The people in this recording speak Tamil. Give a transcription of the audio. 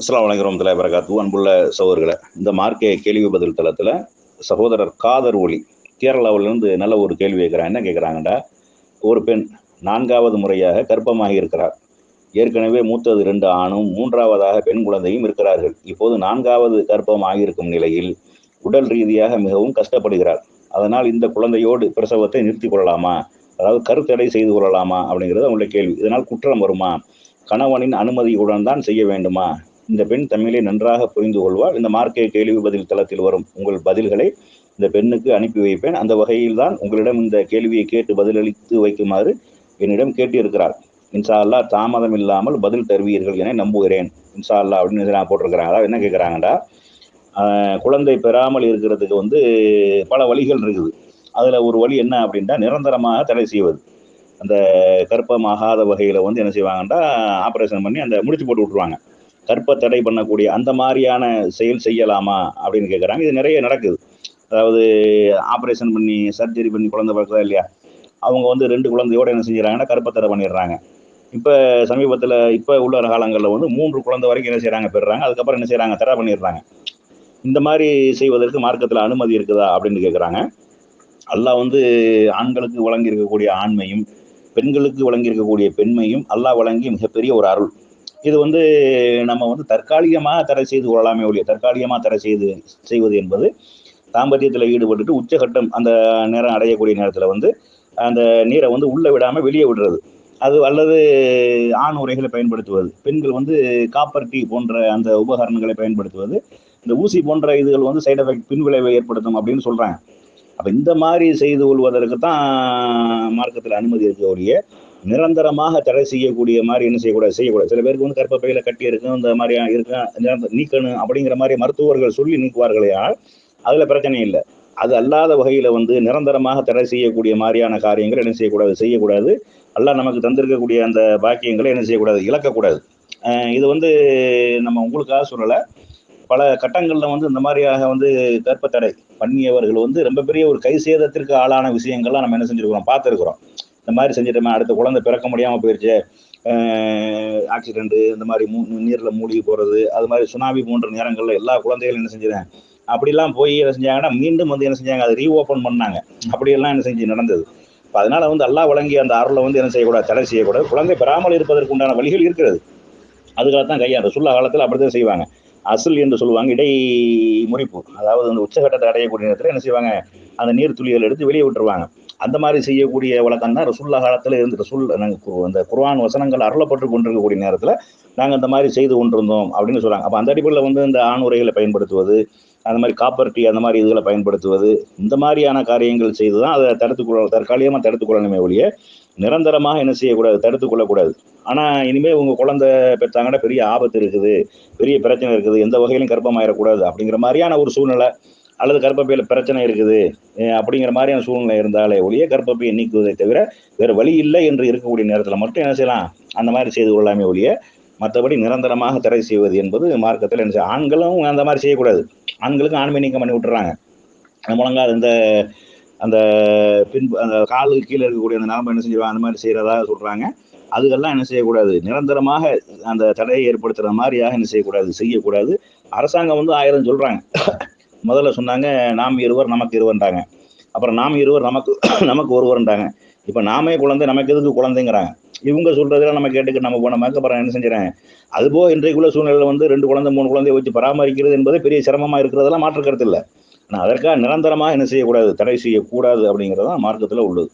அஸ்லாம் வலைக்கம் தலை வரகாத்து அன்புள்ள சகோதரர்களை இந்த மார்க்கே கேள்வி பதில் தளத்தில் சகோதரர் காதர் ஒளி கேரளாவிலிருந்து நல்ல ஒரு கேள்வி கேட்குறாங்க என்ன கேட்குறாங்கடா ஒரு பெண் நான்காவது முறையாக கர்ப்பமாகி இருக்கிறார். ஏற்கனவே மூத்தது ரெண்டு ஆணும் மூன்றாவதாக பெண் குழந்தையும் இருக்கிறார்கள். இப்போது நான்காவது கர்ப்பம் ஆகியிருக்கும் நிலையில் உடல் ரீதியாக மிகவும் கஷ்டப்படுகிறார். அதனால் இந்த குழந்தையோடு பிரசவத்தை நிறுத்தி கொள்ளலாமா? அதாவது கருத்தடை செய்து கொள்ளலாமா? அப்படிங்கிறது அவங்களுடைய கேள்வி. இதனால் குற்றம் வருமா? கணவனின் அனுமதியுடன் தான் செய்ய வேண்டுமா? இந்த பெண் தமிழை நன்றாக புரிந்து கொள்வார் இந்த மார்க்கை கேள்வி பதில் தளத்தில் வரும் உங்கள் பதில்களை இந்த பெண்ணுக்கு அனுப்பி வைப்பேன். அந்த வகையில் தான் உங்களிடம் இந்த கேள்வியை கேட்டு பதிலளித்து வைக்குமாறு என்னிடம் கேட்டிருக்கிறார். இன்சா அல்லா தாமதம் இல்லாமல் பதில் தருவீர்கள் என நம்புகிறேன். இன்சா அல்லா அப்படின்னு நான் போட்டிருக்கிறேன் அதாவது என்ன கேட்குறாங்கடா? குழந்தை பெறாமல் இருக்கிறதுக்கு வந்து பல வழிகள் இருக்குது. அதில் ஒரு வழி என்ன அப்படின்னா நிரந்தரமாக தடை செய்வது. அந்த கர்ப்பமாகாத வகையில் வந்து என்ன செய்வாங்கன்னா ஆப்ரேஷன் பண்ணி அந்த முடிச்சு போட்டு விட்ருவாங்க கற்ப தடை பண்ணக்கூடிய அந்த மாதிரியான செயல் செய்யலாமா அப்படின்னு கேட்குறாங்க இது நிறைய நடக்குது. அதாவது ஆப்ரேஷன் பண்ணி சர்ஜரி பண்ணி குழந்தை பிறக்குதா இல்லையா? அவங்க வந்து ரெண்டு குழந்தையோடு என்ன செஞ்சுறாங்கன்னா கற்ப தடை பண்ணிடுறாங்க. இப்போ சமீபத்தில் இப்போ உள்ள காலங்களில் வந்து மூன்று குழந்தை வரைக்கும் என்ன செய்கிறாங்க பெறுறாங்க. அதுக்கப்புறம் என்ன செய்கிறாங்க தடை பண்ணிடுறாங்க. இந்த மாதிரி செய்வதற்கு மார்க்கத்தில் அனுமதி இருக்குதா அப்படின்னு கேட்குறாங்க அல்லாஹ் வந்து ஆண்களுக்கு வழங்கி இருக்கக்கூடிய ஆண்மையும் பெண்களுக்கு வழங்கி இருக்கக்கூடிய பெண்மையும் அல்லாஹ் வழங்கி மிகப்பெரிய ஒரு அருள். இது வந்து நம்ம வந்து தற்காலிகமாக தடை செய்து கொள்ளலாமே ஒழிய தற்காலிகமாக தடை செய்து செய்வது என்பது தாம்பத்தியத்தில் ஈடுபட்டுட்டு உச்சகட்டம் அந்த நேரம் அடையக்கூடிய நேரத்தில் வந்து அந்த நீரை வந்து உள்ளே விடாமல் வெளியே விடுறது. அது அல்லது ஆண் உரைகளை பயன்படுத்துவது பெண்கள் வந்து காப்பர் டீ போன்ற அந்த உபகரணங்களை பயன்படுத்துவது இந்த ஊசி போன்ற இதுகள் வந்து சைடு எஃபெக்ட் பின்விளைவை ஏற்படுத்தும் அப்படின்னு சொல்கிறாங்க அப்போ இந்த மாதிரி செய்து கொள்வதற்கு தான் மார்க்கத்தில் அனுமதி இருக்கக்கூடிய நிரந்தரமாக தடை செய்யக்கூடிய மாதிரி என்ன செய்யக்கூடாது? செய்யக்கூடாது. சில பேருக்கு வந்து கற்பப்பையில கட்டி இருக்கும் இந்த மாதிரி இருக்கும் நீக்கணும் அப்படிங்கிற மாதிரி மருத்துவர்கள் சொல்லி நீக்குவார்களே அதுல பிரச்சனை இல்லை. அது அல்லாத வகையில வந்து நிரந்தரமாக தடை செய்யக்கூடிய மாதிரியான காரியங்கள் என்ன செய்யக்கூடாது? செய்யக்கூடாது. எல்லாம் நமக்கு தந்திருக்கக்கூடிய அந்த பாக்கியங்களை என்ன செய்யக்கூடாது? இழக்கக்கூடாது. இது வந்து நம்ம உங்களுக்காக சொல்லலை. பல கட்டங்களில் வந்து இந்த மாதிரியாக வந்து கற்பத்தடை பண்ணியவர்கள் வந்து ரொம்ப பெரிய ஒரு கை சேதத்திற்கு ஆளான விஷயங்கள்லாம் நம்ம என்ன செஞ்சுருக்கிறோம்? பார்த்துருக்குறோம். இந்த மாதிரி செஞ்சுட்டோமே அடுத்த குழந்தை பிறக்க முடியாமல் போயிடுச்சு ஆக்சிடென்ட்டு இந்த மாதிரி மூ நீரில் மூழ்கி போகிறது அது மாதிரி சுனாமி போன்ற நேரங்களில் எல்லா குழந்தைகளும் என்ன செஞ்சுறேன் அப்படிலாம் போய் என்ன செஞ்சாங்கன்னா மீண்டும் வந்து என்ன செஞ்சாங்க? அதை ரீஓப்பன் பண்ணாங்க. அப்படியெல்லாம் என்ன செஞ்சு நடந்தது. இப்போ அதனால் வந்து அல்லா வழங்கி அந்த அருளை வந்து என்ன செய்யக்கூடாது? தடை செய்யக்கூடாது. குழந்தை பெறாமல் இருப்பதற்கு உண்டான வழிகள் இருக்கிறது. அதுக்காக தான் கையாண்டு சுல்லா காலத்தில் அப்படி தான் செய்வாங்க? அசல் என்று சொல்லுவாங்க இடை முறிப்பு. அதாவது அந்த உச்சகட்டத்தை அடையக்கூடிய நேரத்தில் என்ன செய்வாங்க? அந்த நீர் துளிகள் எடுத்து வெளியே விட்டுருவாங்க. அந்த மாதிரி செய்யக்கூடிய வழக்கம் தான் ரசுல்லா காலத்தில் இருந்து ரசுல் அந்த குர்வான் வசனங்கள் அருளப்பட்டு கொண்டிருக்கக்கூடிய நேரத்தில் நாங்கள் அந்த மாதிரி செய்து கொண்டிருந்தோம் அப்படின்னு சொல்கிறாங்க அப்போ அந்த அடிப்படையில் வந்து இந்த ஆண் உரைகளை பயன்படுத்துவது அந்த மாதிரி காப்பர் டீ அந்த மாதிரி இதுகளை பயன்படுத்துவது இந்த மாதிரியான காரியங்கள் செய்து தான் அதை தடுத்துக்கொள்ள தற்காலிகமாக தடுத்துக்கொள்ளணுமே ஒழிய நிரந்தரமாக என்ன செய்யக்கூடாது தடுத்து கொள்ளக்கூடாது. ஆனால் இனிமேல் உங்கள் குழந்தை பெற்றாங்கன்னா பெரிய ஆபத்து இருக்குது பெரிய பிரச்சனை இருக்குது எந்த வகையிலும் கர்ப்பமாயிடக்கூடாது அப்படிங்கிற மாதிரியான ஒரு சூழ்நிலை அல்லது கர்ப்பப்பையில் பிரச்சனை இருக்குது அப்படிங்கிற மாதிரியான சூழ்நிலை இருந்தாலே ஒழிய கர்ப்பப்பையை நீக்குவதை தவிர வேறு வழி இல்லை என்று இருக்கக்கூடிய நேரத்தில் மட்டும் என்ன செய்யலாம்? அந்த மாதிரி செய்து கொள்ளாமே ஒழிய மற்றபடி நிரந்தரமாக தடை செய்வது என்பது மார்க்கத்தில் என்ன செய்ய ஆண்களும் அந்த மாதிரி செய்யக்கூடாது. ஆண்களுக்கும் ஆண்மை நீக்கம் பண்ணி விட்டுறாங்க. முழங்கால் இந்த அந்த பின் அந்த காலுக்கு கீழே இருக்கக்கூடிய அந்த நரம்பு என்ன செஞ்சிருவாங்க அந்த மாதிரி செய்கிறதா சொல்கிறாங்க அதுக்கெல்லாம் என்ன செய்யக்கூடாது? நிரந்தரமாக அந்த தடையை ஏற்படுத்துகிற மாதிரியாக என்ன செய்யக்கூடாது? செய்யக்கூடாது. அரசாங்கம் வந்து ஆயிரம் சொல்கிறாங்க முதல்ல சொன்னாங்க நாம் இருவர் நமக்கு இருவர்ன்றாங்க. அப்புறம் நாம் இருவர் நமக்கு நமக்கு ஒருவர்ன்றாங்க. இப்போ நாமே குழந்தை நமக்கு எதுக்கு குழந்தைங்கிறாங்க? இவங்க சொல்றதெல்லாம் நம்ம கேட்டுக்க நம்ம போனோமாக்க அப்புறம் என்ன செஞ்சுறேன் அதுபோக இன்றைக்குள்ள சூழ்நிலையில் வந்து ரெண்டு குழந்தை மூணு குழந்தைய வச்சு பராமரிக்கிறது என்பது பெரிய சிரமமாக இருக்கிறதெல்லாம் மாற்றுக்கிறது கருத்து இல்லை. ஆனால் அதற்காக நிரந்தரமாக என்ன செய்யக்கூடாது தடை செய்யக்கூடாது அப்படிங்கிறது தான் மார்க்கத்தில் உள்ளது.